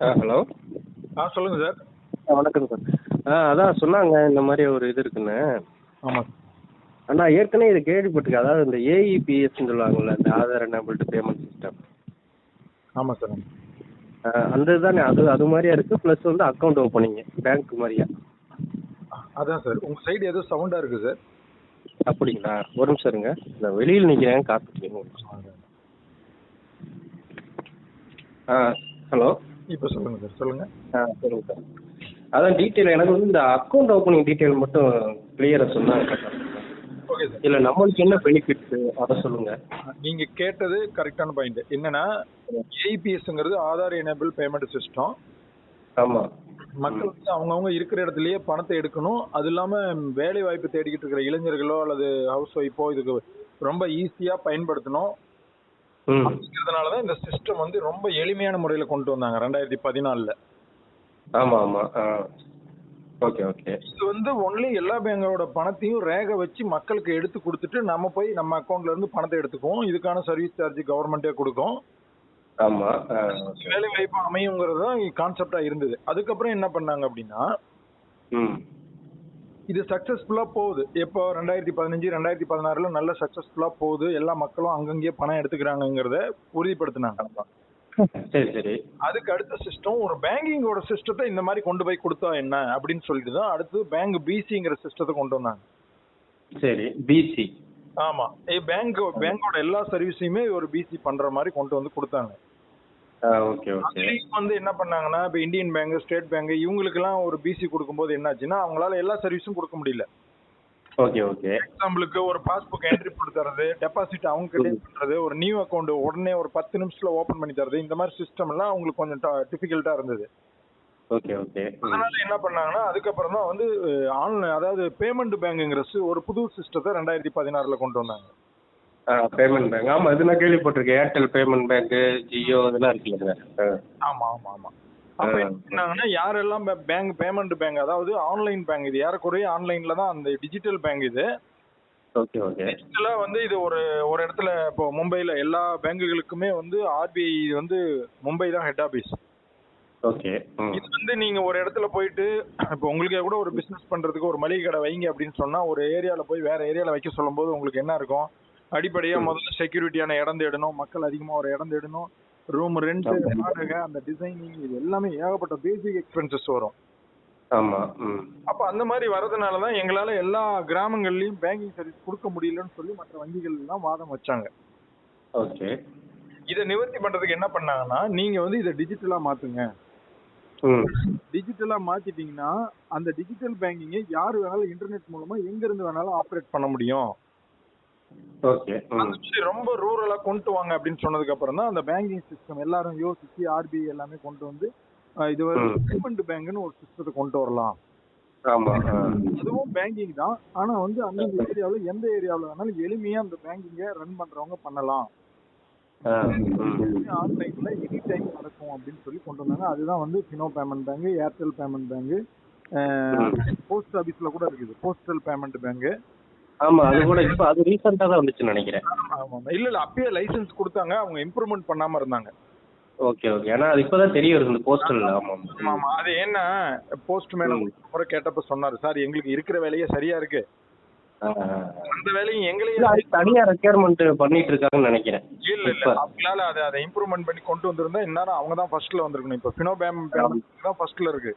ஆ hello? ஆ சொல்லுங்க sir. ஆ வணக்கம் sir. ஆ அதான் சொன்னாங்க இந்த மாதிரி ஒரு இது இருக்குன்னு. ஆமாம் அண்ணா ஏற்கனவே இது கேள்விப்பட்டிருக்கேன். அதாவது இந்த ஏஇபிஎஸ்ன்னு சொல்லுவாங்கல்ல இந்த ஆதார் எனபிள்டு பேமெண்ட் சிஸ்டம் ஆமாம் சார். அந்த இதுதானே அது அது மாதிரியா இருக்குது ப்ளஸ் வந்து அக்கௌண்ட் ஓப்பனிங் பேங்க் மாதிரியா? அதான் சார். உங்கள் சைடு ஏதோ சவுண்டாக இருக்குது சார். அப்படிங்களா? ஒரு நிமிஷம் இருங்க. நான் வெளியில் நிற்கிறேன் காத்துக்கிறேன் ஒரு நிமிஷம் ஆ ஹலோ? இப்போ சொல்லுங்கள் சார் சொல்லுங்கள் ஆ சொல்லுங்க சார். அதான் டீட்டெயில் எனக்கு வந்து இந்த அக்கௌண்ட் ஓப்பனிங் டீட்டெயில் மட்டும் கிளியராக சொன்னாங்க ஓகே சார். இல்லை நம்மளுக்கு என்ன பெனிஃபிட்ஸு அதை சொல்லுங்கள் நீங்கள் கேட்டது கரெக்டான பாயிண்ட் என்னன்னா ஏபிஎஸ்ங்கிறது ஆதார் எனேபிள் பேமெண்ட் சிஸ்டம் ஆமாம் மக்கள் வந்து அவங்கவுங்க இருக்கிற இடத்துலயே பணத்தை எடுக்கணும். அது இல்லாம வேலை வாய்ப்பு தேடிக்கிட்டு இருக்கிற இளைஞர்களோ அல்லது ஹவுஸ் ஒய்ஃபோ இதுக்கு ரொம்ப ஈஸியா பயன்படுத்தணும். ம். அப்படிங்கிறதுனால தான் இந்த சிஸ்டம் வந்து ரொம்ப எளிமையான முறையில கொண்டு வந்தாங்க ரெண்டாயிரத்தி பதினாலுல. ஆமாம் ஆமாம் ஆ. Okay okay. இது வந்து ஒன்லி எல்லா பேங்கோட பணத்தையும் ரேக வச்சு மக்களுக்கு எடுத்து கொடுத்துட்டு நம்ம போய் நம்ம அக்கௌண்ட்ல இருந்து பணத்தை எடுத்துக்குவோம். இதுக்கான சர்வீஸ் சார்ஜ் கவர்மெண்டே கொடுக்கும். ஆமாம் ஆ. ஓகே வேலை வாய்ப்பு அமையுங்கிறது தான் கான்செப்டா இருந்தது. அதுக்கப்புறம் என்ன பண்ணாங்க அப்படின்னா இது சக்சஸ்ஃபுல்லா போகுது. இப்போ ரெண்டாயிரத்தி பதினஞ்சு ரெண்டாயிரத்தி பதினாறுல நல்ல சக்சஸ்ஃபுல்லா போகுது. எல்லா மக்களும் அங்கங்கேயே பணம் எடுத்துக்கிறாங்கங்கிறத உறுதிப்படுத்தினாங்க. சரி சரி. அதுக்கு அடுத்த சிஸ்டம் ஒரு பேங்கிங்கோட சிஸ்டத்தை இந்த மாதிரி கொண்டு போய் கொடுத்தா என்ன அப்படின்னு சொல்லிட்டு தான் அடுத்து பேங்க் பிசிங்கிற சிஸ்டத்தை கொண்டு வந்தாங்க. சரி பிசி ஆமா. பேங்க் பேங்கோட எல்லா சர்வீஸையுமே ஒரு பிசி பண்ற மாதிரி கொண்டு வந்து கொடுத்தாங்க. Okay okay. அதுலயும் வந்து என்ன பண்ணாங்கன்னா இப்போ இந்தியன் பேங்க் ஸ்டேட் பேங்க் இவங்களுக்கெல்லாம் ஒரு பிசி கொடுக்கும்போது என்னாச்சுன்னா அவங்களால எல்லா சர்வீஸும் கொடுக்க முடியல. Okay okay. எக்ஸாம்பிளுக்கு ஒரு பாஸ்புக் என்ட்ரி போட்டு தரது டெபாசிட் அவங்க கிட்டே பண்றது ஒரு நியூ அக்கௌண்ட் உடனே ஒரு பத்து நிமிஷத்துல ஓபன் பண்ணி தரது இந்த மாதிரி சிஸ்டம் எல்லாம் அவங்களுக்கு கொஞ்சம் டிஃபிகல்ட்டா இருந்தது. Okay okay. அதனால என்ன பண்ணாங்கன்னா அதுக்கப்புறம் தான் வந்து ஆன்லைன் அதாவது பேமெண்ட் பேங்குங்கிற ஒரு புது சிஸ்டத்தை ரெண்டாயிரத்தி பதினாறுல கொண்டு வந்தாங்க. ஆ பேமெண்ட் பேங்க் ஆமாம் இது நான் கேள்விப்பட்டிருக்கேன். ஏர்டெல் பேமெண்ட் பேங்க்கு ஜியோ இதெல்லாம் இருக்குல்லங்க ஆ. ஆமா ஆமா ஆமா. அப்ப என்ன பண்ணாங்கன்னா யாரெல்லாம் பேங்க் பேமெண்ட் பேங்க் அதாவது ஆன்லைன் பேங்க் இது ஏறக்குறைய ஆன்லைன்ல தான் அந்த டிஜிட்டல் பேங்க் இது. Okay okay. டிஜிட்டலா வந்து இது ஒரு ஒரு இடத்துல இப்போ மும்பைல எல்லா பேங்குகளுக்குமே வந்து ஆர்பிஐ வந்து மும்பை தான் ஹெட் ஆபீஸ் ஓகே இது வந்து நீங்க ஒரு இடத்துல போயிட்டு இப்போ உங்களுக்கே கூட ஒரு பிசினஸ் பண்றதுக்கு ஒரு மளிகை கடை வைங்க அப்படின்னு சொன்னா ஒரு ஏரியால போய் வேற ஏரியால வைக்க சொல்லும்போது உங்களுக்கு என்ன இருக்கும்? அடிப்படையா முதல்ல செக்யூரிட்டியான இடம் தேடணும் மக்கள் அதிகமா ஒரு இடம் தேடணும் ரூம் ரெண்ட் வாடகை அந்த டிசைனிங் இது எல்லாமே ஏகப்பட்ட பேசிக் எக்ஸ்பென்சஸ் வரும். ஆமாம் ம். அப்ப அந்த மாதிரி வரதுனால தான் எங்களால எல்லா கிராமங்கள்லயும் பேங்கிங் சர்வீஸ் கொடுக்க முடியலன்னு சொல்லி மற்ற வங்கிகள் எல்லாம் வாதம் வச்சாங்க. ஓகே. இதை நிவர்த்தி பண்றதுக்கு என்ன பண்ணாங்கன்னா நீங்க வந்து இதை டிஜிட்டலா மாத்துங்க. டிஜிட்டலா மாத்திட்டீங்கன்னா அந்த டிஜிட்டல் பேங்கிங்கை யார் வேணாலும் இன்டர்நெட் மூலமா எங்க இருந்து வேணாலும் ஆப்ரேட் பண்ண முடியும். ஓகே. அந்த ரொம்ப ரூரலா கொண்டு வாங்க அப்படின்னு சொன்னதுக்கு அப்புறம் தான் அந்த பேங்கிங் சிஸ்டம் எல்லாரும் யோசிச்சு ஆர்பிஐ எல்லாமே கொண்டு வந்து இது வந்து. பேமெண்ட் பேங்க்னு ஒரு சிஸ்டத்தை கொண்டு வரலாம். அதுவும் பேங்கிங் தான். ஆனா வந்து அந்தந்த ஏரியாவுல எந்த ஏரியாவுல வேணாலும் எளிமையா அந்த பேங்கிங்கை ரன் பண்றவங்க பண்ணலாம். ஆன்லைன்ல எனி டைம் நடக்கும் அப்படின்னு சொல்லி கொண்டு வந்தாங்க. அதுதான் வந்து Fino payment bank Airtel payment bank post ஆபீஸ்ல கூட இருக்குது. போஸ்டல் பேமெண்ட் பேங்க் ஆமாம் அது கூட இப்போ அது ரீசெண்டாக தான் வந்துச்சுன்னு நினைக்கிறேன். இல்ல இல்ல அப்பயே லைசென்ஸ் கொடுத்தாங்க அவங்க இம்ப்ரூவ்மெண்ட் பண்ணாம இருந்தாங்க. Okay okay. ஏன்னா அது இப்போ தான் தெரிய வருது இந்த ஆமாம் ஆமா ஆமா. அது என்ன போஸ்ட் மேன் ம். முறை கேட்டப்ப சொன்னாரு சார் எங்களுக்கு இருக்கிற வேலையே சரியா இருக்கு. அந்த வேலையும் எங்களையும் தனியாக ரெக்யர்மெண்ட் பண்ணிட்டு இருக்காங்கன்னு நினைக்கிறேன். இல்ல இல்ல. அவங்களால அதை அதை இம்ப்ரூவ்மெண்ட் பண்ணி கொண்டு வந்திருந்தா இந்நேரம் அவங்க தான் ஃபர்ஸ்ட்ல வந்திருக்கணும். இப்போ ஃபினோ பேம் பேமெண்ட் தான் ஃபர்ஸ்ட்ல இருக்கு.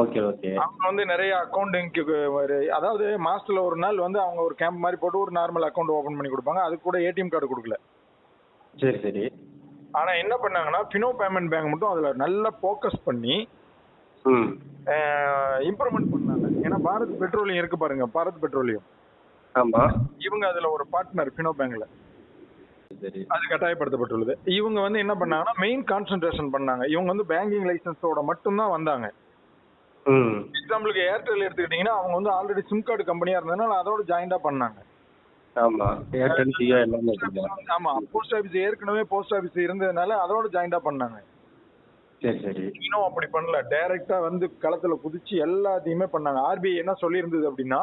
Okay okay. அவங்க வந்து நிறைய அக்கௌண்டிங்க்கு ஒரு அதாவது மாசத்துல ஒரு நாள் வந்து அவங்க ஒரு கேம்ப் மாதிரி போட்டு ஒரு நார்மல் அக்கௌண்ட் ஓபன் பண்ணி கொடுப்பாங்க. அது கூட ஏடிஎம் கார்டு கொடுக்கல. சரி சரி. ஆனா என்ன பண்ணாங்கன்னா ஃபினோ பேமெண்ட் பேங்க் மட்டும் அதுல நல்லா ஃபோக்கஸ் பண்ணி ம். இம்ப்ரூவ்மெண்ட் பண்ணாங்க. ஏன்னா பாரத் பெட்ரோலியம் இருக்கு பாருங்க பாரத் பெட்ரோலியம். ஆமாம் இவங்க அதுல ஒரு பார்ட்னர் ஃபினோ பேங்க்ல சரி அது கட்டாயப்படுத்தப்பட்டுள்ளது. இவங்க வந்து என்ன பண்ணாங்கன்னா மெயின் கான்சென்ட்ரேஷன் பண்ணாங்க. இவங்க வந்து பேங்கிங் லைசன்ஸோட மட்டும்தான் வந்தாங்க. எக்ஸாம்பிளுக்கு ஏர்டெல் எடுத்துக்கிட்டீங்கன்னா அவங்க வந்து ஆல்ரெடி சிம் கார்டு கம்பெனியா இருந்ததுனால அதோட ஜாயிண்டா பண்ணாங்க. ஆமாம் ஏர்டெல் ஜியோ எல்லாமே இருக்குங்க ஆமா. போஸ்ட் ஆபீஸ் ஏற்கனவே போஸ்ட் ஆபீஸ் இருந்ததுனால அதோட ஜாயிண்டா பண்ணாங்க. சரி சரி. இன்னும் அப்படி பண்ணல. டைரக்டா வந்து களத்துல குதிச்சு எல்லாத்தையுமே பண்ணாங்க. ஆர்பிஐ என்ன சொல்லியிருந்தது அப்படின்னா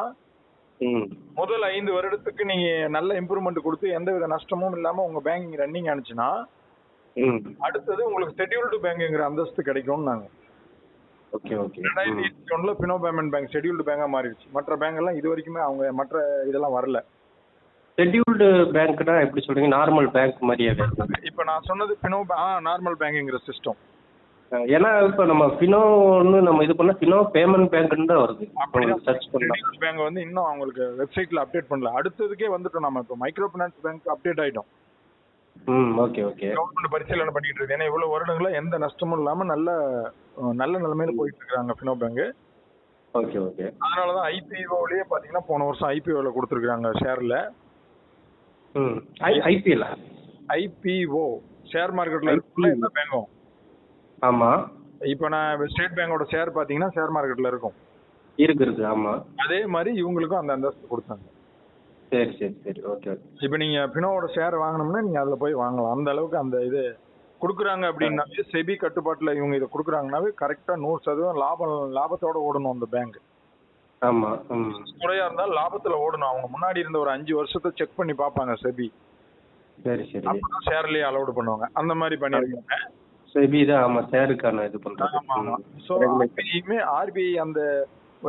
முதல் ஐந்து வருடத்துக்கு நீங்க நல்ல இம்ப்ரூவ்மெண்ட் கொடுத்து எந்த வித நஷ்டமும் இல்லாம உங்க பேங்கிங் ரன்னிங் ஆனிச்சுன்னா அடுத்தது உங்களுக்கு ஷெட்யூல்டு பேங்குங்கிற அந்தஸ்து கிடைக்கும்னு நாங்க ஓகே ஓகே. ரெண்டாயிரத்தி இருபத்தி ஒண்ணுல பினோ பேமெண்ட் பேங்க் ஷெட்யூல்டு பேங்கா மாறிடுச்சு. மற்ற பேங்க் எல்லாம் இது வரைக்குமே அவங்க மற்ற இதெல்லாம் வரல. ஷெட்யூல்டு பேங்க்னா எப்படி சொல்றீங்க? நார்மல் பேங்க் மாதிரியே இப்ப நான் சொன்னது பினோ ஆ நார்மல் பேங்குங்கிற சிஸ்டம் ஏன்னா இப்போ நம்ம ஃபினோன்னு நம்ம இது பண்ணா ஃபினோ பேமெண்ட் பேங்க்னு தான் வருது. அப்படிதான். சர்ச் பண்ணலாம். பேங்க் வந்து இன்னும் அவங்களுக்கு வெப்சைட்ல அப்டேட் பண்ணல. அடுத்ததுக்கே வந்துட்டோம் நம்ம. இப்போ மைக்ரோ ஃபைனான்ஸ் பேங்க் அப்டேட் ஆயிட்டோம். ஓகே ஓகே கவர்மெண்ட் பரிசீலனை பண்ணிட்டு இருக்கு. ஏன்னா இவ்வளவு வருடங்களா எந்த நஷ்டமும் இல்லாம நல்ல நல்ல நிலைமையில போயிட்டு இருக்காங்க பினோ பேங்க் ஓகே ஓகே அதனாலதான் ஐபிஓலயே பாத்தீங்கன்னா போன வருஷம் ஐபிஓல கொடுத்துருக்காங்க ஷேர்ல ஐபிஎல் ஐபிஓ ஷேர் மார்க்கெட்ல இருக்குல்ல எந்த பேங்கும் ஆமாம் இப்போ நான் ஸ்டேட் பேங்கோட ஷேர் பாத்தீங்கன்னா ஷேர் மார்க்கெட்ல இருக்கும். இருக்கு இருக்கு ஆமாம் அதே மாதிரி இவங்களுக்கும் அந்த அந்தஸ்து கொடுத்தாங்க. சரி சரி சரி. ஓகே ஓகே இப்போ நீங்க பினோவோட ஷேர் வாங்கணும்னா நீங்க அதுல போய் வாங்கலாம். அந்த அளவுக்கு அந்த இது கொடுக்குறாங்க அப்படின்னாவே செபி கட்டுப்பாட்டுல இவங்க இதை கொடுக்குறாங்கனாவே கரெக்டா நூறு சதவீதம் லாபம் லாபத்தோட ஓடணும் அந்த பேங்க் ஆமாம் ம். துறையா இருந்தாலும் லாபத்துல ஓடணும். அவங்க முன்னாடி இருந்த ஒரு அஞ்சு வருஷத்தை செக் பண்ணி பார்ப்பாங்க செபி. சரி சரி. அப்பதான் ஷேர்லயே அலோடு பண்ணுவாங்க. அந்த மாதிரி பண்ணிருக்காங்க. செபி தான் ஆமாம் ஷேருக்கான இது பண்ணுறது ஆமா ஆமா. சோ ஆர்பிஐ அந்த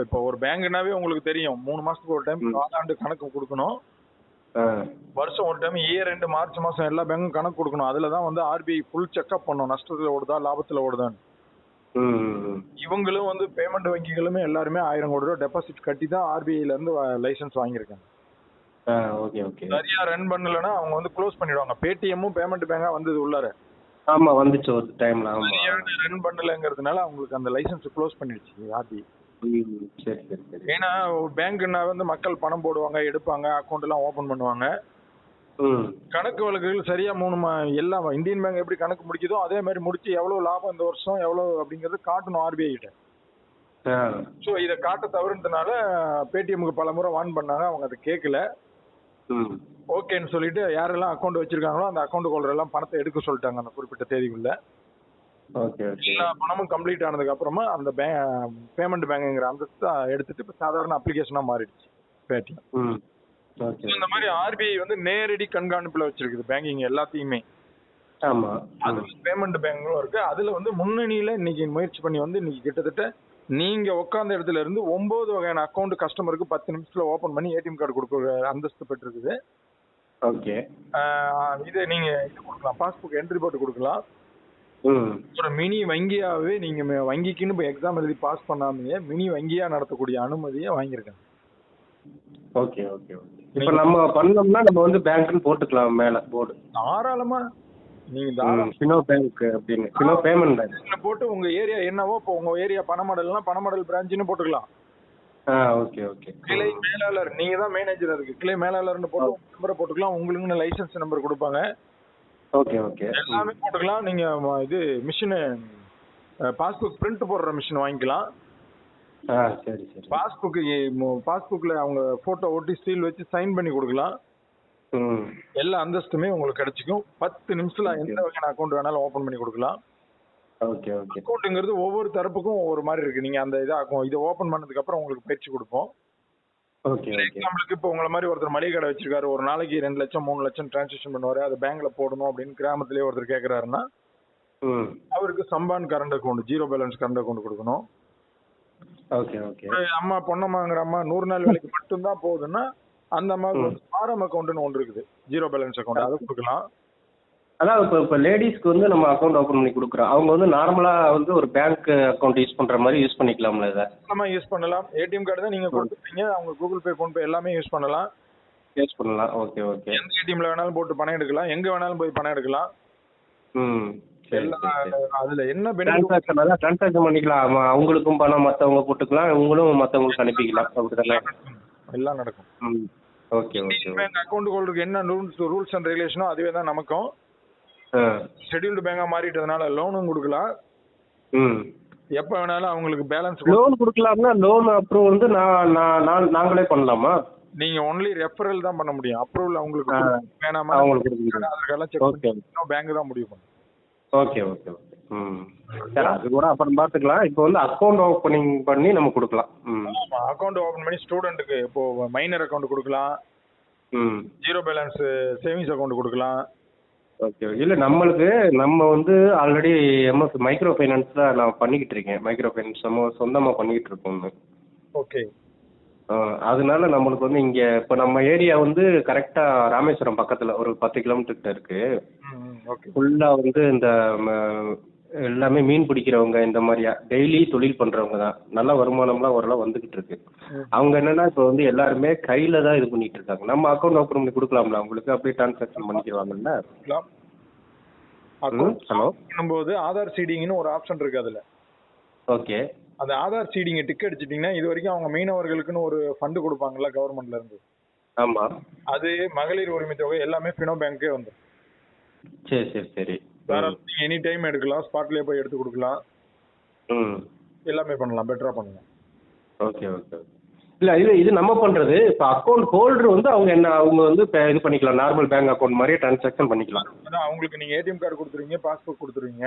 இப்போ ஒரு பேங்க்னாவே உங்களுக்கு தெரியும். மூணு மாசத்துக்கு ஒரு டைம். காலாண்டு கணக்கு கொடுக்கணும். வருஷம் ஒரு டைம் இயர் ரெண்டு மார்ச் மாசம் எல்லா பேங்க்கும் கணக்கு கொடுக்கணும். அதுல தான் வந்து ஆர்பிஐ ஃபுல் செக்அப் பண்ணும் நஷ்டத்துல ஓடுதா லாபத்துல ஓடுதான்னு. இவங்களும் வந்து பேமெண்ட் வங்கிகளுமே எல்லாருமே ஆயிரம் கோடி ரூபாய் டெபாசிட் கட்டி தான் ஆர்பிஐல இருந்து லைசன்ஸ் வாங்கியிருக்காங்க. Okay okay. சரியா ரன் பண்ணலன்னா அவங்க வந்து க்ளோஸ் பண்ணிடுவாங்க. பேடிஎம்மும் பேமெண்ட் பேங்கா வந்தது உள்ளார. ஆமாம் வந்துச்சு ஒரு டைமில் ரன் பண்ணலங்கிறதுனால அவங்களுக்கு அந்த லைசன்ஸ் க்ளோஸ் பண்ணிடுச்சு ஆர்பிஐ ஏன்னா பேங்க்னா வந்து மக்கள் பணம் போடுவாங்க எடுப்பாங்க அக்கௌண்ட் எல்லாம் ஓபன் பண்ணுவாங்க. கணக்கு வழக்குகள் சரியா மூணு எல்லாம் இந்தியன் பேங்க் எப்படி கணக்கு முடிக்குதோ அதே மாதிரி முடிச்சு எவ்வளவு லாபம் இந்த வருஷம் எவ்வளவு அப்படிங்கறது காட்டணும் ஆர்பிஐ கிட்ட. ஸோ இதை காட்ட தவறுன்றதுனால பேடிஎம்க்கு பல முறை வான் பண்ணாங்க அவங்க அதை கேட்கல ஓகேன்னு சொல்லிட்டு யாரெல்லாம் அக்கௌண்ட் வச்சிருக்காங்களோ அந்த அக்கௌண்ட் ஹோல்டர் எல்லாம் பணத்தை எடுக்க சொல்லிட்டாங்க அந்த குறிப்பிட்ட தேதிக்குள்ள. Okay okay. எல்லா பணமும் கம்ப்ளீட் ஆனதுக்கு அப்புறமா அந்த பேமெண்ட் பேங்குங்கிற அந்தஸ்து எடுத்துட்டு இப்போ சாதாரண அப்ளிகேஷனா மாறிடுச்சு. பேடிஎம் இந்த மாதிரி ஆர்பிஐ வந்து நேரடி கண்காணிப்புல வச்சிருக்குது பேங்கிங் எல்லாத்தையுமே. ஆமாம் அது பேமெண்ட் பேங்கும் இருக்கு. அதுல வந்து முன்னணியில இன்னைக்கு முயற்சி பண்ணி வந்து இன்னைக்கு கிட்டத்தட்ட நீங்க உட்கார்ந்த இடத்துல இருந்து ஒன்பது வகையான அக்கௌண்ட் கஸ்டமருக்கு பத்து நிமிஷத்துல ஓபன் பண்ணி ஏடிஎம் கார்டு கொடுக்குற அந்தஸ்து பெற்றிருக்குது. ஓகே. இது நீங்க இது கொடுக்கலாம். பாஸ்புக் என்ட்ரி போட்டு கொடுக்கலாம். ஒரு மினி வங்கியாவே நீங்க வங்கிக்குன்னு இப்போ எக்ஸாம் எழுதி பாஸ் பண்ணாமையே மினி வங்கியா நடத்தக்கூடிய அனுமதியை வாங்கியிருக்காங்க. Okay okay okay. இப்போ நம்ம பண்ணோம்னா நம்ம வந்து பேங்க்னு போட்டுக்கலாம் மேலே போர்டு. தாராளமா. நீங்க ஃபினோ பேங்க் அப்படின்னு. ஃபினோ பேமெண்ட் பேங்க் போட்டு உங்க ஏரியா என்னவோ இப்போ உங்க ஏரியா பணமடல்னா பணமடல் பிரான்ச்னு போட்டுக்கலாம். ஆ ஓகே ஓகே. கிளை மேலாளர் நீங்க தான் மேனேஜர் அதுக்கு. கிளை மேலாளர்னு போட்டு நம்பரை போட்டுக்கலாம். உங்களுக்குன்னு லைசன்ஸ் நம்பர் கொடுப்பாங்க. ஓகே ஓகே எல்லாமே போட்டுக்கலாம் நீங்க இது மிஷினு பாஸ்புக் பிரிண்ட் போடுற மிஷின் வாங்கிக்கலாம். சரி சரி. பாஸ்புக் பாஸ்புக்ல அவங்க போட்டோ ஒட்டி சீல் வச்சு சைன் பண்ணி கொடுக்கலாம். எல்லா அந்தஸ்துமே உங்களுக்கு கிடைச்சிக்கும். பத்து நிமிஷத்துல எந்த வகையான அக்கௌண்ட் வேணாலும் ஓபன் பண்ணி கொடுக்கலாம். ஓகே ஓகே அக்கௌண்ட்டுங்கிறது ஒவ்வொரு தரப்புக்கும் ஒவ்வொரு மாதிரி இருக்கு. நீங்க அந்த இதை அக்கௌ- இதை ஓபன் பண்ணதுக்கு அப்புறம் உங்களுக்கு பயிற்சி கொடுப்போம். எக்ஸாம்பிளுக்கு இப்போ உங்களை மாதிரி ஒருத்தர் மளிகை கடை வச்சிருக்காரு ஒரு நாளைக்கு ரெண்டு லட்சம் மூணு லட்சம் டிரான்சாக்ஷன் பண்ணுவாரு அதை பேங்க்ல போடணும் அப்படின்னு கிராமத்திலேயே ஒருத்தர் கேக்குறாருன்னா அவருக்கு Sampann current account zero balance current account கொடுக்கணும். ஓகே ஓகே ஒரு அம்மா பொன்னம்மாங்கிற அம்மா நூறு நாள் வேலைக்கு மட்டும்தான் போகுதுன்னா அந்த அம்மாவுக்கு வந்து ஆரம் அக்கௌண்ட்னு ஒன்று இருக்குது. ஜீரோ பேலன்ஸ் அக்கௌண்ட் அதை கொடுக்கலாம். அதான் இப்போ இப்போ லேடிஸ்க்கு வந்து நம்ம அக்கௌண்ட் ஓப்பன் பண்ணி கொடுக்குறோம். அவங்க வந்து நார்மலாக வந்து ஒரு பேங்க் அக்கௌண்ட் யூஸ் பண்ணுற மாதிரி யூஸ் பண்ணிக்கலாம்ல இதை. நம்ம யூஸ் பண்ணலாம். ஏடிஎம் கார்டு தான் நீங்க கொடுத்துருக்கீங்க அவங்க கூகுள் பே ஃபோன்பே எல்லாமே யூஸ் பண்ணலாம். யூஸ் பண்ணலாம். ஓகே ஓகே எந்த ஏடிஎம்ல வேணாலும் போட்டு பணம் எடுக்கலாம். எங்க வேணாலும் போய் பணம் எடுக்கலாம். ம். அதுல என்ன டிரான்சாக்ஷன் டிரான்சாக்ஷன் பண்ணிக்கலாம். அவங்களுக்கும் பணம் மற்றவங்க போட்டுக்கலாம். இவங்களும் மற்றவங்களுக்கு அனுப்பிக்கலாம். அப்படிதானே எல்லாம் நடக்கும். ஓகே ஓகே பேங்க் அக்கௌண்ட் ஹோல்டருக்கு என்ன ரூல்ஸ் ரூல்ஸ் அண்ட் ரெகுலேஷனோ அதுவே தான் நமக்கும். ஷெட்யூல்டு பேங்கா மாறிட்டதுனால லோனும் கொடுக்கலாம். எப்ப வேணாலும் அவங்களுக்கு பேலன்ஸ் லோன் கொடுக்கலாம்னா லோன் அப்ரூவ் வந்து நான் நாங்களே பண்ணலாமா? நீங்க ஒன்லி ரெஃபரல் தான் பண்ண முடியும். அப்ரூவல் அவங்களுக்கு வேணாமா? அவங்களுக்கு. அதற்கெல்லாம் செக் ஓகே பேங்க் தான் முடிவு பண்ணும். ஓகே ஓகே ஓகே ம். சரி அது கூட அப்புறம் பார்த்துக்கலாம் இப்போ வந்து அக்கௌண்ட் ஓப்பனிங் பண்ணி நம்ம கொடுக்கலாம். ம். அக்கௌண்ட் ஓபன் பண்ணி ஸ்டூடெண்ட்டுக்கு இப்போ மைனர் அக்கௌண்ட் கொடுக்கலாம். ம். ஜீரோ பேலன்ஸ் சேவிங்ஸ் அக்கௌண்ட் கொடுக்கலாம். ஓகே இல்லை நம்மளுக்கு நம்ம வந்து ஆல்ரெடி எம்எஸ் மைக்ரோ ஃபைனான்ஸில் நான் பண்ணிக்கிட்டு இருக்கேன். மைக்ரோ ஃபைனான்ஸ் நம்ம சொந்தமாக பண்ணிக்கிட்டு இருக்கோம். ஓகே அதனால நம்மளுக்கு வந்து இங்கே இப்போ நம்ம ஏரியா வந்து கரெக்டாக ராமேஸ்வரம் பக்கத்தில் ஒரு பத்து கிலோமீட்டர்கிட்ட இருக்குது ஃபுல்லாக வந்து இந்த எல்லாமே மீன் பிடிக்கிறவங்க இந்த மாதிரியா டெய்லி தொழில் பண்ணுறவங்க தான். நல்ல வருமானம்லாம் ஓரளவு வந்துக்கிட்டு இருக்கு. அவங்க என்னன்னா இப்போ வந்து எல்லாருமே கையில் தான் இது பண்ணிட்டு இருக்காங்க. நம்ம அக்கௌண்ட் ஓப்பன் பண்ணி கொடுக்கலாம்ல? அவங்களுக்கு அப்படியே டிரான்சாக்ஷன் பண்ணிக்கிறாங்கல்ல ஹலோ பண்ணும்போது ஆதார் சீடிங்னு ஒரு ஆப்ஷன் இருக்கு அதுல. ஓகே. அந்த ஆதார் சீடிங்க டிக் அடிச்சிட்டீங்கன்னா இது வரைக்கும் அவங்க மீனவர்களுக்குன்னு ஒரு ஃபண்டு கொடுப்பாங்கல்ல கவர்மெண்ட்ல இருந்து. ஆமாம் அது மகளிர் உரிமை தொகை எல்லாமே ஃபினோ பேங்க்கே வந்து சரி சரி சரி. வேற எனி டைம் எடுக்கலாம். ஸ்பாட்லயே போய் எடுத்து கொடுக்கலாம். ம். எல்லாமே பண்ணலாம். பெட்டரா பண்ணலாம். ஓகே ஓகே ஓகே இல்லை இது இது நம்ம பண்ணுறது இப்போ அக்கௌண்ட் ஹோல்டர் வந்து அவங்க என்ன அவங்க வந்து இது பண்ணிக்கலாம். நார்மல் பேங்க் அக்கௌண்ட் மாதிரியே டிரான்சாக்ஷன் பண்ணிக்கலாம். அதான் அவங்களுக்கு நீங்க ஏடிஎம் கார்டு கொடுத்துருவீங்க பாஸ்புக் கொடுத்துருவீங்க.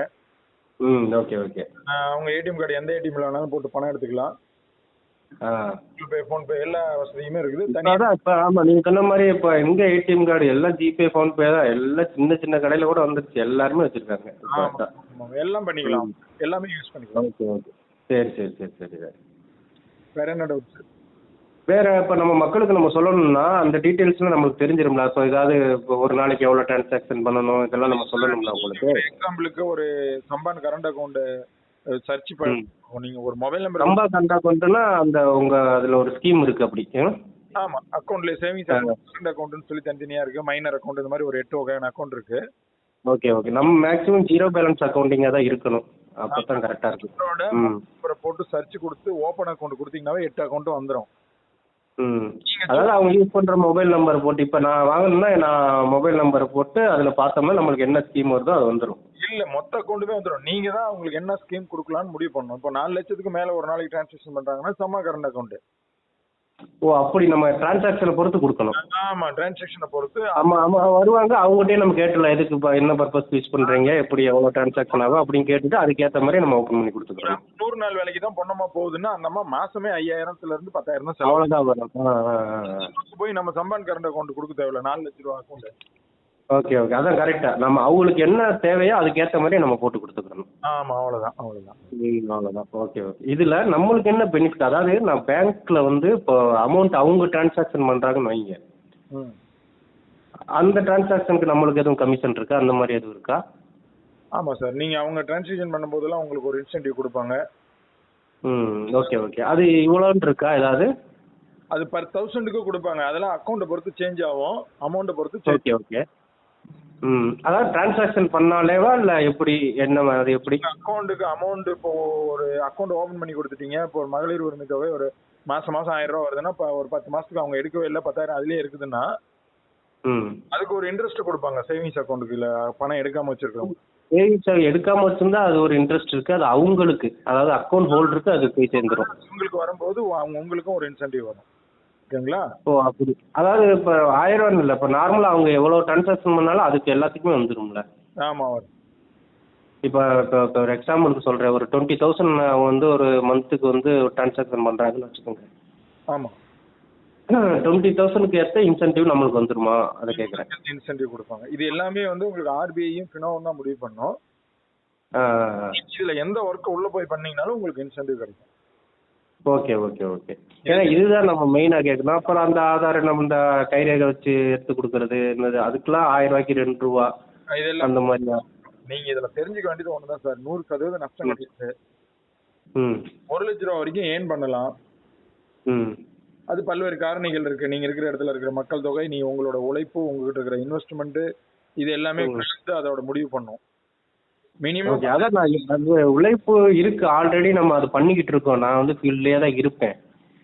ம் ஓகே ஓகே அவங்க ஏடிஎம் கார்டு எந்த ஏடிஎம்ல வேணாலும் போட்டு பணம் எடுத்துக்கலாம். ஆ. கூகுள் பே ஃபோன் பே எல்லா வசதியுமே இருக்குது. இப்போ தனியா அதான் இப்போ ஆமாம் நீங்கள் சொன்ன மாதிரி இப்போ எங்க ஏடிஎம் கார்டு எல்லாம் ஜிபே ஃபோன்பே தான் எல்லாம் சின்ன சின்ன கடையில் கூட வந்துருச்சு. எல்லாருமே வச்சுருக்காங்க. ஆமா. ஆமா, எல்லாம் பண்ணிக்கலாம். எல்லாமே யூஸ் பண்ணிக்கலாம். Okay okay. சரி சரி சரி சரி. வேற என்ன டவுட்ஸ் வேற இப்போ நம்ம மக்களுக்கு நம்ம சொல்லணும்னா அந்த டீட்டெயில்ஸ்லாம் நம்மளுக்கு தெரிஞ்சிரும்ல. ஸோ ஏதாவது ஒரு நாளைக்கு எவ்வளோ டிரான்சாக்ஷன் பண்ணணும்? இதெல்லாம் நம்ம சொல்லணும்ல உங்களுக்கு? எக்ஸாம்பிளுக்கு ஒரு சம்பான் கரண்ட் அக்கௌண்ட் சர்ச் பண்ணி நீங்க ஒரு மொபைல் நம்பர் ரொம்ப கண்டா கொண்டுனா அந்த உங்க அதுல ஒரு ஸ்கீம் இருக்கு அப்படி? ஆமா அக்கௌண்ட்ல சேவிங்ஸ் அக்கௌண்ட் அக்கௌண்ட்னு சொல்லி தனித்தனியா இருக்கு. மைனர் அக்கௌண்ட் இந்த மாதிரி ஒரு எட்டு வகையான அக்கௌண்ட் இருக்கு. ஓகே ஓகே நம்ம மேக்ஸிமம் ஜீரோ பேலன்ஸ் அக்கௌண்டிங்காக தான் இருக்கணும். அப்போ தான் கரெக்டாக இருக்கும். போட்டு சர்ச் கொடுத்து ஓப்பன் அக்கௌண்ட் கொடுத்தீங்கன்னாவே எட்டு அக்கௌண்ட் வந்துரும். அதாவது அவங்க யூஸ் பண்ணுற மொபைல் நம்பர் போட்டு இப்போ நான் வாங்கணும்னா நான் மொபைல் நம்பரை போட்டு அதில் பார்த்தோம்னா நம்மளுக்கு என்ன ஸ்கீம் வருதோ அது வந்துடும் இல்ல மொத்த அக்கௌண்ட்டுமே வந்துரும். நீங்க தான் உங்களுக்கு என்ன ஸ்கீம் கொடுக்கலாம்னு முடிவு பண்ணணும். இப்போ நாலு லட்சத்துக்கு மேல ஒரு நாளைக்கு டிரான்சாக்ஷன் பண்றாங்கன்னா சம்மா கரண்ட் அக்கௌண்ட் ஓ அப்படி நம்ம டிரான்சாக்ஷனை பொறுத்து கொடுக்கணும். ஆமா டிரான்சாக்ஷனை பொறுத்து. ஆமாம் ஆமாம் வருவாங்க அவங்ககிட்டயே நம்ம கேட்டுடலாம் எதுக்கு இப்போ என்ன பர்பஸ் யூஸ் பண்ணுறீங்க எப்படி எவ்வளோ டிரான்சாக்ஷன் ஆகும் அப்படின்னு கேட்டுட்டு அதுக்கேற்ற மாதிரி நம்ம ஓப்பன் பண்ணி கொடுத்துக்கிறோம் நூறு நாள் வேலைக்கு தான் பொண்ணமா போகுதுன்னா அந்த அம்மா மாசமே ஐயாயிரத்துல இருந்து பத்தாயிரம் தான் செலவு. அவ்வளோதான் வரும். அதுக்கு போய் நம்ம சம்பான் கரண்ட் அக்கௌண்ட் கொடுக்க தேவையில்ல நாலு லட்ச ரூபா அக்கௌண்ட் ஓகே ஓகே அதான் கரெக்டாக நம்ம அவங்களுக்கு என்ன தேவையோ அதுக்கேற்ற மாதிரி நம்ம போட்டு கொடுத்துக்கிறணும் ஆமா அவ்வளவுதான் அவ்வளவுதான். ம் அவ்வளோதான் ஓகே ஓகே இதில் நம்மளுக்கு என்ன பெனிஃபிட் அதாவது நான் பேங்க்கில் வந்து இப்போ அமௌண்ட் அவங்க டிரான்சாக்ஷன் பண்ணுறாங்கன்னு வைங்க. ம். அந்த டிரான்சாக்ஷனுக்கு நம்மளுக்கு எதுவும் கமிஷன் இருக்கா? அந்த மாதிரி எதுவும் இருக்கா? ஆமா சார் நீங்க அவங்க டிரான்சாக்ஷன் பண்ணும்போதெல்லாம் உங்களுக்கு ஒரு இன்சென்டிவ் கொடுப்பாங்க. ம் ஓகே ஓகே அது இவ்வளோன்னு இருக்கா ஏதாவது? அது பர் தௌசண்ட்க்கு கொடுப்பாங்க. அதெல்லாம் அக்கௌண்ட்டை பொறுத்து சேஞ்ச் ஆகும். அமௌண்ட்டை பொறுத்து ஓகே ஓகே ம். அதாவது டிரான்சாக்ஷன் பண்ணாலேவா இல்லை எப்படி என்ன அது எப்படி? அக்கௌண்ட்டுக்கு அமௌண்ட் இப்போ ஒரு அக்கௌண்ட் ஓபன் பண்ணி கொடுத்துட்டீங்க இப்போ ஒரு மகளிர் உரிமை தொகை ஒரு மாசம் மாசம் ஆயிரம் ரூபா வருதுன்னா இப்போ ஒரு பத்து மாசத்துக்கு அவங்க எடுக்கவே இல்லை பத்தாயிரம் அதுலயே இருக்குதுன்னா அதுக்கு ஒரு இன்ட்ரெஸ்ட் கொடுப்பாங்க சேவிங்ஸ் அக்கௌண்ட்டுக்கு இல்ல பணம் எடுக்காம வச்சிருக்கோம் சேவிங்ஸ் எடுக்காம வச்சிருந்தா அது ஒரு இன்ட்ரெஸ்ட் இருக்கு அது அவங்களுக்கு அதாவது அக்கௌண்ட் ஹோல்டருக்கு அது போய் சேர்ந்துரும். உங்களுக்கு வரும்போது அவங்க உங்களுக்கும் ஒரு இன்சென்டிவ் வரும். ஓகேங்களா? ஓ அப்படி. அதாவது இப்போ ஆயிரம் இல்லை இப்போ நார்மலாக அவங்க எவ்வளோ டிரான்சாக்ஷன் பண்ணாலும் அதுக்கு எல்லாத்துக்குமே வந்துரும்ல? ஆமா வரும். இப்போ இப்போ இப்போ ஒரு எக்ஸாம்பிளுக்கு சொல்கிறேன் ஒரு டுவெண்ட்டி தௌசண்ட் வந்து ஒரு மந்த்துக்கு வந்து டிரான்சாக்ஷன் பண்ணுறாங்கன்னு வச்சுக்கோங்க. ஆமா. டுவெண்ட்டி தௌசண்ட்க்கு ஏற்ற இன்சென்டிவ் நம்மளுக்கு வந்துருமா? அதை கேட்குறேன் இன்சென்டிவ் கொடுப்பாங்க. இது எல்லாமே வந்து உங்களுக்கு ஆர்பிஐயும் ஃபினோவும் தான் முடிவு பண்ணோம். இதுல எந்த ஒர்க் உள்ள போய் பண்ணீங்கனாலும் உங்களுக்கு இன்சென்டிவ் கிடைக்கும். Okay okay okay. ஏன்னா இதுதான் நம்ம மெயினாக கேட்கணும். அப்புறம் அந்த ஆதார் நம்ம இந்த கைரேகை வச்சு எடுத்து கொடுக்கறது என்னது அதுக்கெல்லாம் ஆயிரம் ரூபாய்க்கு ரெண்டு ரூபா இதெல்லாம் அந்த மாதிரியா நீங்க இதுல தெரிஞ்சுக்க வேண்டியது ஒண்ணுதான் சார். நூறு சதவீதம் நஷ்டம் கிடைக்குது. ம். ஒரு லட்ச ரூபா வரைக்கும் ஏர்ன் பண்ணலாம்? அது பல்வேறு காரணிகள் இருக்கு. நீங்க இருக்கிற இடத்துல இருக்கிற மக்கள் தொகை நீ உங்களோட உழைப்பு உங்ககிட்ட இருக்கிற இன்வெஸ்ட்மெண்ட் இது எல்லாமே அதோட முடிவு பண்ணும். மினிமம் அதான் நான் உழைப்பு இருக்கு ஆல்ரெடி நம்ம அது பண்ணிக்கிட்டு இருக்கோம். நான் வந்து ஃபீல்ட்லேயே தான் இருப்பேன்.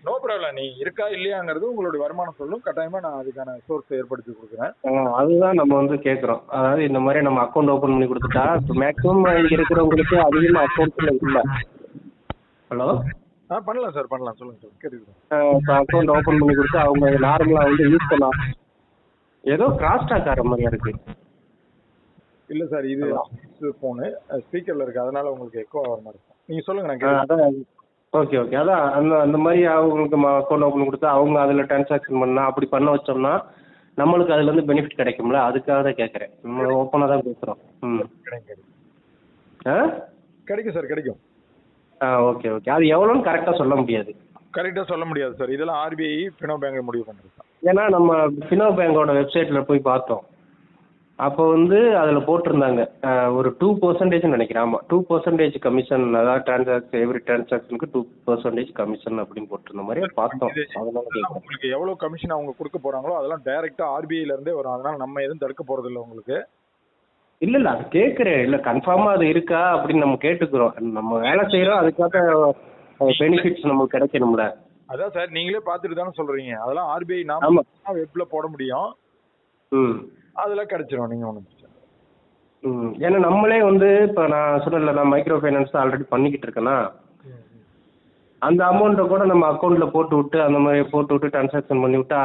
நோ ப்ராப்ளம் நீ இருக்கா இல்லையாங்கிறது உங்களுடைய வருமானம் சொல்லும். கட்டாயமா நான் அதுக்கான சோர்ஸ் ஏற்படுத்தி கொடுக்குறேன். அதுதான் நம்ம வந்து கேட்குறோம் அதாவது இந்த மாதிரி நம்ம அக்கௌண்ட் ஓப்பன் பண்ணி கொடுத்துட்டா இப்போ மேக்ஸிமம் இருக்கிறவங்களுக்கு அதிகமாக அக்கௌண்ட்ஸில் இல்லை ஹலோ ஆ பண்ணலாம் சார் பண்ணலாம். சொல்லுங்க சார் கேட்டுக்கிறேன் இப்போ அக்கௌண்ட் ஓப்பன் பண்ணி கொடுத்து அவங்க நார்மலாக வந்து யூஸ் பண்ணலாம். ஏதோ கிராஸ் டாக் ஆகிற மாதிரியா இருக்கு. இல்ல சார் இது போனு ஸ்பீக்கர்ல இருக்கு அதனால உங்களுக்கு எக்கோ ஆகிற மாதிரி இருக்கும் நீங்க சொல்லுங்க நான் ஓகே ஓகே அதான் அந்த அந்த மாதிரி அவங்களுக்கு அக்கௌண்ட் ஓப்பன் கொடுத்து அவங்க அதில் டிரான்சாக்ஷன் பண்ணா அப்படி பண்ண வச்சோம்னா நம்மளுக்கு அதுல இருந்து பெனிஃபிட் கிடைக்கும்ல? அதுக்காக தான் கேட்குறேன் நம்ம ஓப்பனாக தான் பேசுகிறோம் ம். ஆ? கிடைக்கும் சார் கிடைக்கும். ஆ ஓகே ஓகே அது எவ்வளோன்னு கரெக்டாக சொல்ல முடியாது. கரெக்டாக சொல்ல முடியாது சார். இதெல்லாம் ஆர்பிஐ ஃபினோ பேங்க் முடிவு பண்ணுறது ஏன்னா நம்ம ஃபினோ பேங்கோட வெப்சைட்டில் போய் பார்த்தோம். அப்போ வந்து அதில் போட்டிருந்தாங்க. ஒரு டூ பர்சன்டேஜ் நினைக்கிறேன். ஆமாம் டூ பர்சன்டேஜ் கமிஷன் அதாவது டிரான்சாக்ஷன் எவ்ரி டிரான்சாக்ஷனுக்கு டூ பர்சன்டேஜ் கமிஷன் அப்படின்னு போட்டிருந்த மாதிரி பார்த்தோம். அதனால உங்களுக்கு எவ்வளோ கமிஷன் அவங்க கொடுக்க போறாங்களோ அதெல்லாம் டைரக்டா ஆர்பிஐல இருந்தே வரும். அதனால நம்ம எதுவும் தடுக்க போறது இல்லை உங்களுக்கு? இல்லை இல்லை அது கேட்குறேன் இல்லை கன்ஃபார்மாக அது இருக்கா அப்படின்னு நம்ம கேட்டுக்கிறோம். நம்ம வேலை செய்கிறோம் அதுக்காக பெனிஃபிட்ஸ் நமக்கு கிடைக்கணும்ல. அதான் சார் நீங்களே பார்த்துட்டு தானே சொல்றீங்க. அதெல்லாம் ஆர்பிஐ. நாம வெப்ல போட முடியும். ம். அதெல்லாம் கிடைச்சிரும் நீங்க ஒன்றும் பிரச்சனை ஏன்னா நம்மளே வந்து இப்போ நான் சொன்னேன்ல நான் மைக்ரோ ஃபைனான்ஸ் ஆல்ரெடி பண்ணிக்கிட்டு இருக்கேன்னா அந்த அமௌண்ட்டை கூட நம்ம அக்கௌண்ட்டில் போட்டு விட்டு அந்த மாதிரி போட்டு விட்டு ட்ரான்சாக்ஷன் பண்ணி விட்டா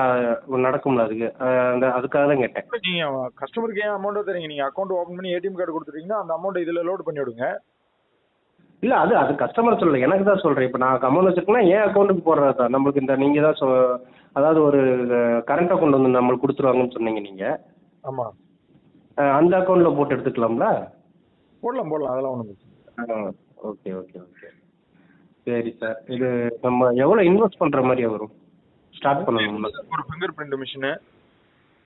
நடக்கும்ல அதுக்கு. அந்த அதுக்காக தான் கேட்டேன். நீங்க கஸ்டமருக்கு ஏன் அமௌண்ட் தரீங்க நீங்க அக்கௌண்ட் ஓபன் பண்ணி ஏடிஎம் கார்டு கொடுத்துட்டீங்கன்னா அந்த அமௌண்ட் இதுல லோட் பண்ணி விடுங்க. இல்லை அது அது கஸ்டமர் சொல்லல. எனக்கு தான் சொல்கிறேன் இப்போ நான் அமௌண்ட் வச்சுருக்கேன்னா என் அக்கௌண்ட்டுக்கு போடுறது தான். நம்மளுக்கு இந்த நீங்கள் தான் அதாவது ஒரு கரண்ட் அக்கௌண்ட் வந்து நம்மளுக்கு கொடுத்துருவாங்கன்னு சொன்னீங்க நீங்கள் ஆமா. அந்த அக்கௌண்ட்டில் போட்டு எடுத்துக்கலாம்ல? போடலாம் போடலாம். அதெல்லாம் ஒன்றும். Okay okay okay. சரி சார் இது நம்ம எவ்வளோ இன்வெஸ்ட் பண்ணுற மாதிரி வரும்? ஸ்டார்ட் பண்ணணும்னா ஒரு ஃபிங்கர் பிரிண்ட் மிஷினு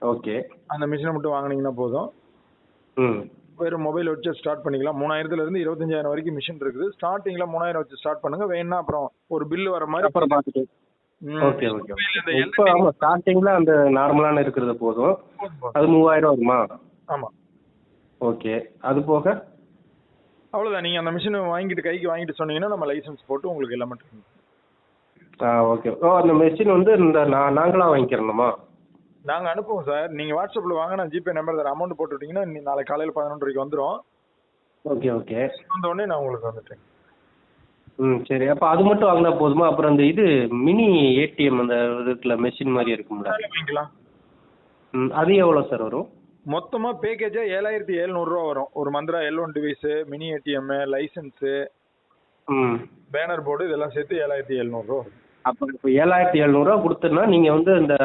ஓகே. அந்த மிஷினை மட்டும் வாங்குனீங்கன்னா போதும். ம். வெறும் மொபைல் வச்சு ஸ்டார்ட் பண்ணிக்கலாம். மூணாயிரத்துல இருந்து இருபத்தஞ்சாயிரம் வரைக்கும் மிஷின் இருக்குது. ஸ்டார்டிங்ல மூணாயிரம் வச்சு ஸ்டார்ட் பண்ணுங்க. வேணா அப்புறம் ஒரு பில் வர மாதிரி அப்புறம் பார்த்துட்டு. ஓகே ஓகே இப்போ LNT ஆமாம் ஸ்டார்டிங்கில் அந்த நார்மலான இருக்கிறது போதும். அது மூவாயிரம் வருமா? ஆமா. ஓகே. அது போக? அவ்வளவுதான். நீங்க அந்த மிஷின் வாங்கிட்டு கைக்கு வாங்கிட்டு சொன்னீங்கன்னா நம்ம லைசென்ஸ் போட்டு உங்களுக்கு எல்லாமே. ஆ ஓகே. ஓ அந்த மெஷின் வந்து இந்த நான் நாங்களாக வாங்கிக்கிறணுமா? நாங்க அனுப்புவோம் சார். நீங்க வாட்ஸ்அப்ல வாங்க நான் ஜிபே நம்பர் தரேன். அமௌண்ட் போட்டு விட்டீங்கன்னா நாளை காலையில பதினொன்றரைக்கு வந்துரும். Okay okay. வந்த உடனே நான் உங்களுக்கு வந்துட்டேன் ம் சரி. அப்போ அது மட்டும் வாங்கினா போதுமா? அப்புறம் அந்த இது மினி ஏடிஎம் அந்த இதுக்குள்ள மெஷின் மாதிரி இருக்கும்ல? வாங்கிக்கலாம். ம் அது எவ்வளோ சார் வரும்? மொத்தமா பேக்கேஜா ஏழாயிரத்தி எழுநூறுவா வரும். ஒரு Mantra L one device mini ATM license ம். பேனர் போர்டு இதெல்லாம் சேர்த்து ஏழாயிரத்தி எழுநூறுவா வரும். அப்போ இப்போ ஏழாயிரத்தி எழுநூறுவா கொடுத்தோன்னா நீங்கள் வந்து இந்த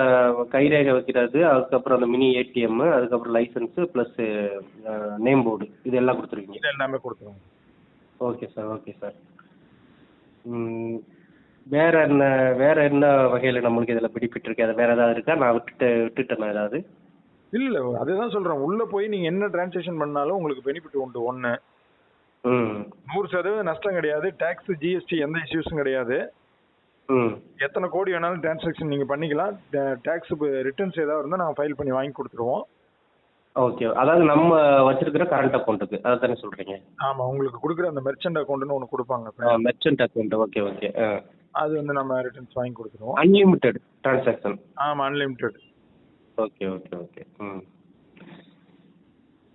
கைரேகை வைக்கிறது அதுக்கப்புறம் அந்த மினி ஏடிஎம் அதுக்கப்புறம் லைசன்ஸு ப்ளஸ் நேம் போர்டு இது எல்லாம் கொடுத்துருவீங்க. இது எல்லாமே கொடுத்துருவோம். ஓகே சார் ஓகே சார் வேற என்ன வேற என்ன வகையில் நம்மளுக்கு இதில் பெனிஃபிட் இருக்கு அது வேற ஏதாவது இருக்கா? நான் விட்டுட்டு விட்டுட்டேனா ஏதாவது. இல்ல அதுதான் சொல்றேன். உள்ள போய் நீங்க என்ன டிரான்சாக்ஷன் பண்ணாலும் உங்களுக்கு பெனிஃபிட் உண்டு ஒண்ணு. ம். நூறு சதவீதம் நஷ்டம் கிடையாது. டாக்ஸ் ஜிஎஸ்டி எந்த இஷ்யூஸும் கிடையாது. ம். எத்தனை கோடி வேணாலும் டிரான்சாக்ஷன் நீங்க பண்ணிக்கலாம். டாக்ஸ் ரிட்டர்ன்ஸ் ஏதாவது இருந்தால் நாங்கள் ஃபைல் பண்ணி வாங்கி கொடுத்துருவோம். ஓகே அதாவது நம்ம வச்சிருக்கிற கரண்ட் அக்கௌண்ட்டுக்கு அதை தானே சொல்கிறீங்க ஆமா உங்களுக்கு கொடுக்குற அந்த மெர்ச்சன்ட் அக்கௌண்ட்னு ஒன்று கொடுப்பாங்க. மெர்ச்சன்ட் அக்கௌண்ட் ஓகே ஓகே அது வந்து நம்ம ரிட்டர்ன்ஸ் வாங்கி கொடுத்துருவோம். அன்லிமிட்டெட் ட்ரான்சாக்ஷன் ஆமா அன்லிமிட்டெட் ஓகே ஓகே ஓகே ம்.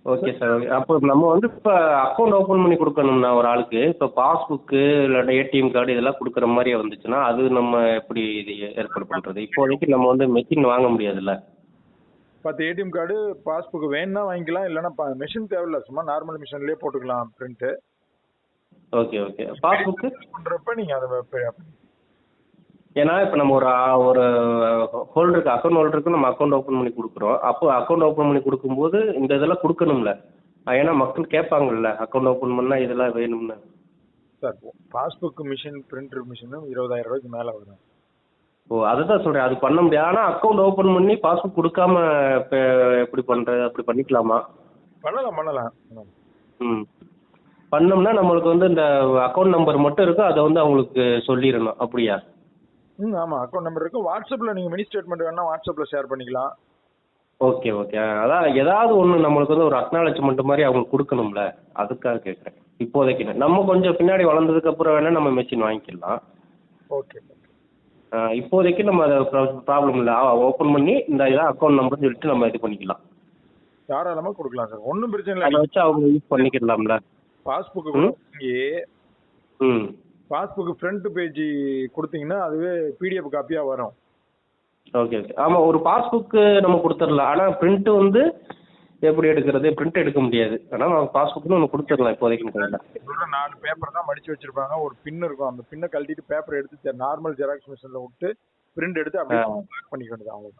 ஓகே சார் ஓகே அப்போ நம்ம வந்து இப்போ அக்கௌண்ட் ஓப்பன் பண்ணி கொடுக்கணும்னா ஒரு ஆளுக்கு இப்போ பாஸ்புக்கு இல்லாட்டா ஏடிஎம் கார்டு இதெல்லாம் கொடுக்குற மாதிரி வந்துச்சுன்னா அது நம்ம எப்படி இது ஏற்பாடு பண்ணுறது இப்போதைக்கு நம்ம வந்து மெஷின் வாங்க முடியாதுல்ல. பத்து ஏடிஎம் கார்டு பாஸ்புக் வேணும்னா வாங்கிக்கலாம் இல்லைன்னா மெஷின் தேவையில்ல சும்மா நார்மல் மிஷின்லேயே போட்டுக்கலாம் பிரிண்ட்டு ஓகே ஓகே பாஸ்புக்கு பண்ணுறப்ப நீங்கள் அதை ஏன்னா இப்போ நம்ம ஒரு ஒரு ஹோல்டருக்கு அக்கௌண்ட் ஹோல்டருக்கு நம்ம அக்கௌண்ட் ஓப்பன் பண்ணி கொடுக்குறோம். அப்போ அக்கௌண்ட் ஓப்பன் பண்ணி கொடுக்கும்போது இந்த இதெல்லாம் கொடுக்கணும்ல. ஏன்னா மக்கள் கேட்பாங்கல்ல அக்கௌண்ட் ஓப்பன் பண்ணால் இதெல்லாம் வேணும்னு. சார் பாஸ்புக் மிஷின் பிரிண்டர் மிஷினும் இருபதாயிரம் ரூபாய்க்கு மேலே வரும். ஓ அதை தான் சொல்கிறேன் அது பண்ண முடியாது. ஆனால் அக்கௌண்ட் ஓப்பன் பண்ணி பாஸ்புக் கொடுக்காம இப்போ எப்படி பண்ணுறது அப்படி பண்ணிக்கலாமா? பண்ணலாம் பண்ணலாம். ம். பண்ணோம்னா நம்மளுக்கு வந்து இந்த அக்கௌண்ட் நம்பர் மட்டும் இருக்கும். அதை வந்து அவங்களுக்கு சொல்லிடணும். அப்படியா? ம் ஆமாம் அக்கௌண்ட் நம்பர் இருக்கும். வாட்ஸ்அப்பில் நீங்கள் மினி ஸ்டேட்மெண்ட் வேணால் வாட்ஸ்அப்பில் ஷேர் பண்ணிக்கலாம். Okay okay. அதான் ஏதாவது ஒன்று நம்மளுக்கு வந்து ஒரு அக்னாலஜ்மெண்ட் மாதிரி அவங்களுக்கு கொடுக்கணும்ல. அதுக்காக கேட்குறேன் இப்போதைக்கு. நம்ம கொஞ்சம் பின்னாடி வளர்ந்ததுக்கு அப்புறம் வேணால் நம்ம மெஷின் வாங்கிக்கலாம். ஓகே. இப்போதைக்கு நம்ம அதை ப்ராப்ளம் இல்லை. ஓப்பன் பண்ணி இந்த இதான் அக்கௌண்ட் நம்பர்னு சொல்லிட்டு நம்ம இது பண்ணிக்கலாம். தாராளமாக கொடுக்கலாம் சார். ஒன்றும் பிரச்சனை அதை இல்லை வச்சு அவங்க யூஸ் பண்ணிக்கலாம்ல பாஸ்புக் ம். பாஸ்புக் ஃப்ரண்ட் பேஜ் கொடுத்தீங்கன்னா அதுவே பிடிஎஃப் காப்பியாக வரும். ஓகே ஓகே ஆமாம் ஒரு பாஸ்புக்கு நம்ம கொடுத்துடலாம். ஆனால் பிரிண்ட்டு வந்து எப்படி எடுக்கிறது பிரிண்ட் எடுக்க முடியாது. ஆனால் நம்ம பாஸ்புக்னு ஒன்று கொடுத்துடலாம் இப்போதைக்கு கையில் நாலு பேப்பர் தான் மடிச்சு வச்சிருப்பாங்க. ஒரு பின் இருக்கும். அந்த பின்னை கழட்டிட்டு பேப்பர் எடுத்து நார்மல் ஜெராக்ஸ் மிஷினில் விட்டு பிரிண்ட் எடுத்து அப்படியே பண்ணிக்க வேண்டியது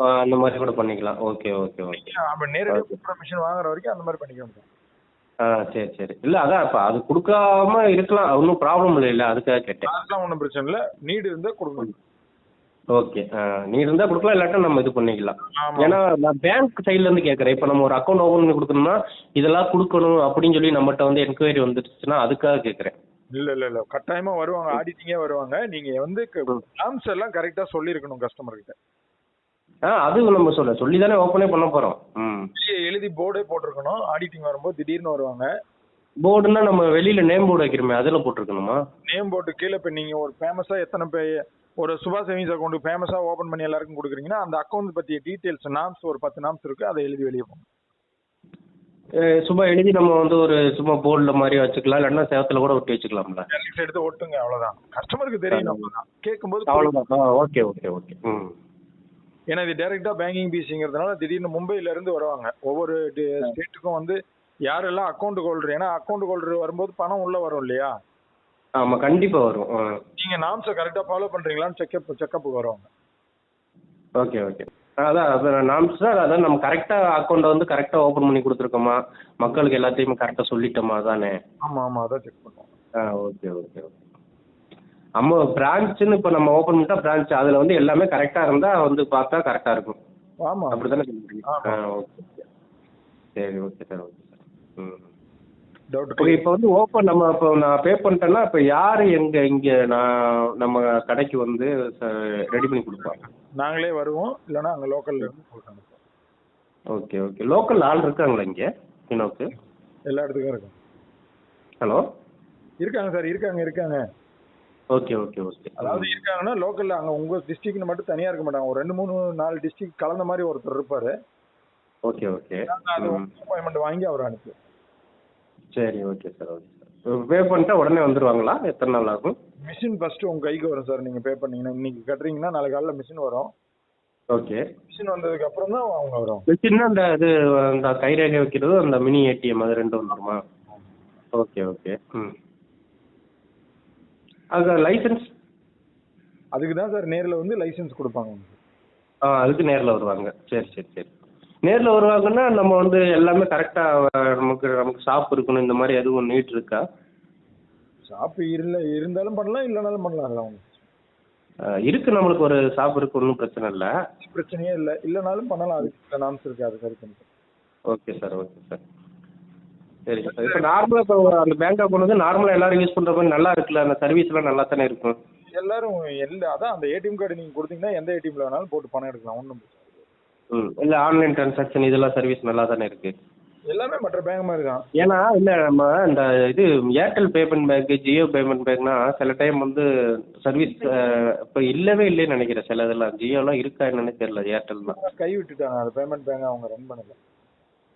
ஆ, அந்த மாதிரி கூட பண்ணிக்கலாம். Okay okay okay. அப்ப நேரடியாக மிஷின் வாங்குற வரைக்கும் அந்த மாதிரி பண்ணிக்க முடியும் ஆ சரி சரி. இல்லை அதான் இப்போ அது கொடுக்காம இருக்கலாம். ஒன்றும் ப்ராப்ளம் இல்லை இல்லை. அதுக்காக கேட்டேன். அதெல்லாம் ஒன்றும் பிரச்சனை இல்லை. நீடு இருந்தால் கொடுக்கணும் ஓகே நீ இருந்தால் கொடுக்கலாம் இல்லாட்டா நம்ம இது பண்ணிக்கலாம். ஏன்னா நான் பேங்க் சைட்லேருந்து கேட்குறேன் இப்போ நம்ம ஒரு அக்கௌண்ட் ஓப்பன் பண்ணி கொடுக்கணும்னா இதெல்லாம் கொடுக்கணும் அப்படின்னு சொல்லி நம்மகிட்ட வந்து என்கொயரி வந்துடுச்சுன்னா அதுக்காக கேட்குறேன் இல்ல இல்ல இல்ல. கட்டாயமா வருவாங்க. ஆடிட்டிங்கே வருவாங்க. நீங்க வந்து டேர்ம்ஸ் எல்லாம் கரெக்டா சொல்லியிருக்கணும் கஸ்டமர் கிட்ட. ஆ அது நம்ம சொல்ல சொல்லி தானே ஓப்பனே பண்ண போகிறோம் ம். வெளியே எழுதி போர்டே போட்டிருக்கணும். ஆடிட்டிங் வரும்போது திடீர்னு வருவாங்க. போர்டுன்னா நம்ம வெளியில் நேம் போர்டு வைக்கிறோமே அதில் போட்டிருக்கணுமா? நேம் போட்டு கீழே இப்போ நீங்க ஒரு ஃபேமஸா எத்தனை பே ஒரு சுபா சேவிங்ஸ் அக்கௌண்ட் ஃபேமஸா ஓபன் பண்ணி எல்லாருக்கும் கொடுக்குறீங்கன்னா அந்த அக்கௌண்ட் பத்திய டீடைல்ஸ் நாம்ஸ் ஒரு பத்து நாம்ஸ் இருக்கு அதை எழுதி வெளியே அஹ் சும்மா எழுதி நம்ம வந்து ஒரு சும்மா போர்டில் மாதிரி வச்சுக்கலாம் இல்லைன்னா சேவத்தில் கூட ஒட்டி வச்சுக்கலாம்ல. எடுத்து ஒட்டுங்க அவ்வளவுதான். கஸ்டமருக்கு தெரியும் அவ்வளவுதான். கேட்கும்போது அவ்வளோதான் ஓகே ஓகே ஓகே ம். ஏன்னா இது டைரக்டா பேங்கிங் பிசிங்கிறதுனால திடீர்னு மும்பைல இருந்து வருவாங்க. ஒவ்வொரு ஸ்டேட்டுக்கும் வந்து யாரெல்லாம் அக்கௌண்ட் ஹோல்டர் ஏன்னா அக்கௌண்ட் ஹோல்டர் வரும்போது பணம் உள்ள வரும் இல்லையா? ஆமாம் கண்டிப்பாக வரும். ஆ. நீங்க நாம்ஸை கரெக்டா ஃபாலோ பண்றீங்களான்னு செக்அப் செக்அப் வருவாங்க. Okay okay. அதான் நாம்ஸ் தான் அதான் நம்ம கரெக்டாக அக்கௌண்ட்டை வந்து கரெக்டாக ஓப்பன் பண்ணி கொடுத்துருக்கோமா? மக்களுக்கு எல்லாத்தையுமே கரெக்டாக சொல்லிட்டோமா அதானே? ஆமா ஆமா அதான் செக் பண்ணுவோம். ஆ ஓகே ஓகே ஓகே. நம்ம பிரான்ச்சுன்னு இப்போ நம்ம ஓப்பன் பண்ணிட்டா பிரான்ச் அதில் வந்து எல்லாமே கரெக்டாக இருந்தால் வந்து பார்த்தா கரெக்டாக இருக்கும். ஆமா. அப்படி தானே சொல்லுறீங்க ஆமா. ஆ ஓகே. சரி ஓகே சார் ஓகே சார். ம். டவுட் ஓகே இப்போ வந்து ஓப்பன் நம்ம இப்போ நான் பே பண்ணிட்டேன்னா இப்போ யார் எங்கே இங்கே நான் நம்ம கடைக்கு வந்து ரெடி பண்ணி கொடுப்பாங்க? நாங்களே வருவோம். இல்லைன்னா அங்க லோக்கல்ல இருந்து கொடுக்காங்க ஓகே ஓகே லோக்கல் ஆள் இருக்காங்களா இங்கே பினோக்கு எல்லா இடத்துக்கும் இருக்கும் ஹலோ இருக்காங்க சார் இருக்காங்க இருக்காங்க. ஓகே ஓகே ஓகே அதாவது இருக்காங்கன்னா லோக்கல்ல அங்க உங்க டிஸ்ட்ரிக்ட்னு மட்டும் தனியா இருக்க மாட்டாங்க. ஒரு ரெண்டு மூணு நாலு டிஸ்ட்ரிக்ட் கலந்த மாதிரி ஒருத்தர் இருப்பாரு. ஓகே ஓகே அது அப்பாயின்மெண்ட் வாங்கி அவர் அனுப்பி. சரி okay sir okay sir pay பண்ணிட்டா உடனே வந்துருவாங்களா? எத்தனை நாள் ஆகும்? மிஷின் ஃபர்ஸ்ட் உங்க கைக்கு வரும் சார் நீங்க பே பண்ணீங்கன்னா இன்னைக்கு கட்டுறீங்கன்னா நாளைக்கு காலைல மிஷின் வரும். ஓகே மிஷின் வந்ததுக்கு அப்புறம் தான் அவங்க வரும். சின்ன அந்த இது அந்த கைரேகை வைக்கிறது அந்த மினி ஏடிஎம் அது ரெண்டும் வந்துருமா? ஓகே ஓகே ம். அது லைசன்ஸ் அதுக்கு தான் சார் நேர்ல வந்து லைசென்ஸ் கொடுப்பாங்க. ஆ அதுக்கு நேரில் வருவாங்க. சரி சரி சரி. நேரில் வருவாங்கன்னா நம்ம வந்து எல்லாமே கரெக்டாக நமக்கு நமக்கு ஷாப் இருக்கணும். இந்த மாதிரி எதுவும் நீட் இருக்கா? ஷாப் இல்ல இருந்தாலும் பண்ணலாம் இல்லைனாலும் பண்ணலாம் அவங்க. இருக்கு நம்மளுக்கு ஒரு ஷாப் இருக்கு ஒன்றும் பிரச்சனை இல்லை. பிரச்சனையே இல்லை. இல்லைனாலும் பண்ணலாம் அதுக்கு நாம்ஸ் இருக்கு அது சரி பண்ணி okay sir okay sir sir sir இப்போ நார்மலாக இப்போ அந்த பேங்க் அக்கௌண்ட் வந்து நார்மலாக எல்லாரும் யூஸ் பண்ணுற மாதிரி நல்லா இருக்குல்ல? அந்த சர்வீஸ்லாம் நல்லா தானே இருக்கும்? எல்லாரும் எல்லா அதான் அந்த ஏடிஎம் கார்டு நீங்க கொடுத்தீங்கன்னா எந்த ஏடிஎம்ல வேணாலும் போட்டு பணம் எடுக்கலாம் ஒன்றும் ம். இல்லை ஆன்லைன் ட்ரான்சாக்ஷன் இதெல்லாம் சர்வீஸ் நல்லா தானே இருக்குது எல்லாமே மற்ற பேங்க் மாதிரி தான். ஏன்னா இல்லை நம்ம இந்த இது Airtel payment bank Jio payment பேங்க்னா சில டைம் வந்து சர்வீஸ் இப்போ இல்லவே இல்லைன்னு நினைக்கிறேன். சில இதெல்லாம் ஜியோலாம் இருக்கா என்னன்னு தெரியல ஏர்டெல் தான் கை விட்டுட்டாங்க. அந்த பேமெண்ட் பேங்க் அவங்க ரன் பண்ணல.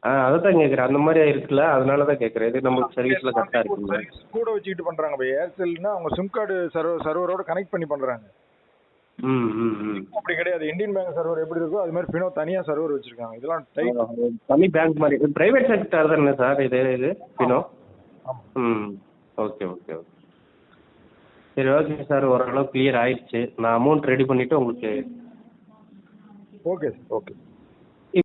ஆ அதை தான் கேட்குறேன் அந்த மாதிரி இருக்குல்ல அதனால தான் கேட்குறேன் இது நமக்கு சர்வீஸ்லாம் கரெக்டாக Service கூட வச்சுக்கிட்டு பண்றாங்க. இப்போ ஏர்செல்னா அவங்க சிம் கார்டு சர்வர் சர்வரோட கனெக்ட் பண்ணி ம் அப்படி கிடையாது. இந்தியன் பேங்க் சர்வர் எப்படி இருக்கோ அது மாதிரி பினோ தனியா சர்வர் வச்சிருக்காங்க. இதெல்லாம் டைட் தனி பேங்க் மாதிரி. பிரைவேட் செக்டர் தானே சார் இது இது பினோ ம் ஓகே ஓகே ஓகே சரி ஓகே சார் ஓரளவு கிளியர் ஆயிடுச்சு. நான் அமௌண்ட் ரெடி பண்ணிவிட்டு உங்களுக்கு ஓகே ஓகே